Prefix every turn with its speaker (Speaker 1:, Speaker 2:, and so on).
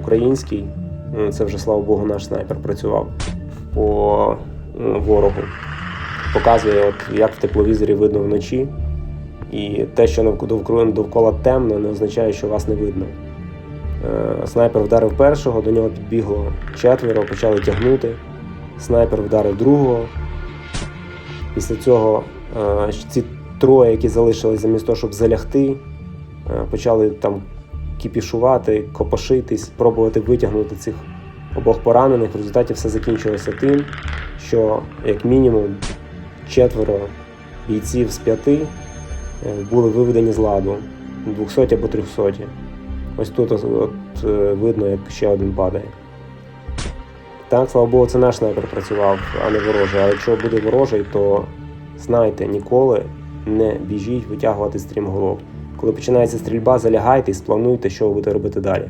Speaker 1: Український, це вже слава Богу, наш снайпер працював по ворогу. Показує, от, як в тепловізорі видно вночі. І те, що довкола темно, не означає, що вас не видно. Е, Снайпер вдарив першого, до нього підбігло четверо, почали тягнути. Снайпер вдарив другого. Після цього е, ці троє, які залишились замість того, щоб залягти, е, почали там кіпішувати, копошитись, пробувати витягнути цих обох поранених. В результаті все закінчилося тим, що як мінімум четверо бійців з п'яти е, були виведені з ладу 200 або 300. Ось тут от, от, е, видно, як ще один падає. Так, слава Богу, це наш снайпер працював, а не ворожий. А якщо буде ворожий, то знайте, ніколи не біжіть витягувати стрімголов. Коли починається стрільба, залягайте і сплануйте, що ви будете робити далі.